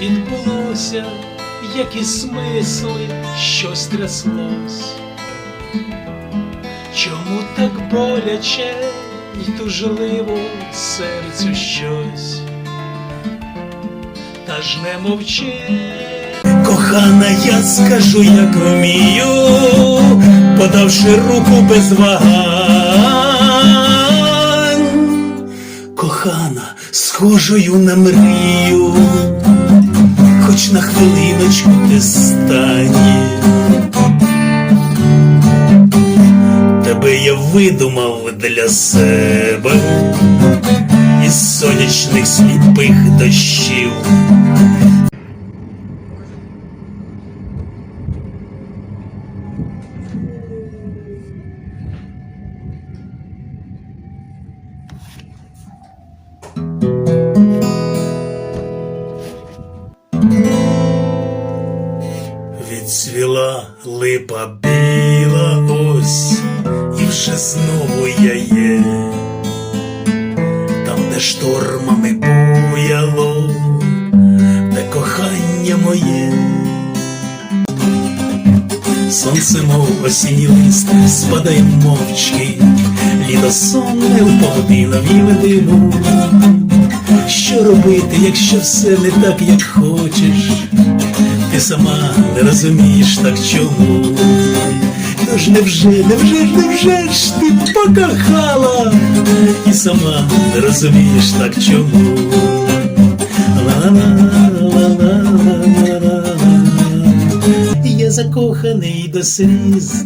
торкнувся, як і смисли, щось тряслось. Чому так боляче й тужливо серцю щось? Та ж не мовчи. Кохана, я скажу, як вмію, подавши руку без вагань. Кохана, схожою на мрію, хоч на хвилиночку ти стані. Тебе я видумав для себе із сонячних сліпих дощів. Відцвіла липа біла ось, і вже знову я є, там, де штормами буяло, де кохання моє. Сонце, мов осінній лист, спадає мовчки, літо сонне в полотинові диму. Що робити, якщо все не так, як хочеш? Ти сама не розумієш так чому. Тож невже, невже ж, невже ж ти покохала? І сама не розумієш так чому. Я закоханий до сліз.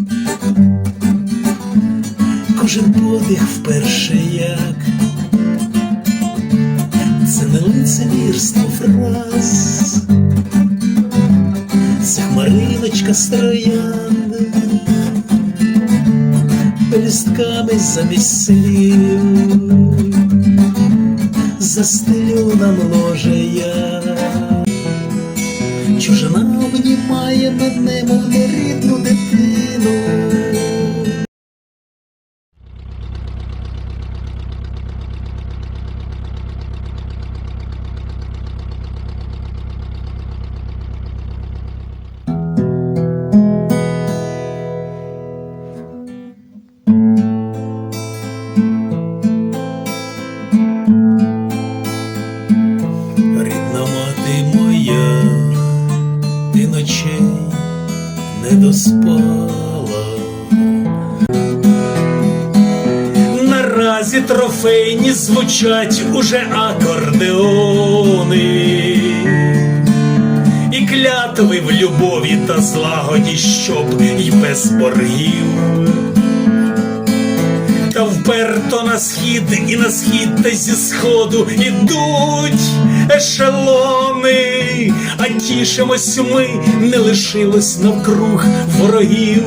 Кожен подих вперше як. Це не лицемірство фраз, це хмариночка з троянди, пелюстками замість слів, застелю нам ложе я, чужина обнімає над небом доспала. Наразі трофейні звучать уже акордеони. І клятви в любові та злагоді, щоб й без боргів. Та вперто на схід і на схід та зі сходу ідуть ешелони, а тішимось ми не лишилось навкруг ворогів.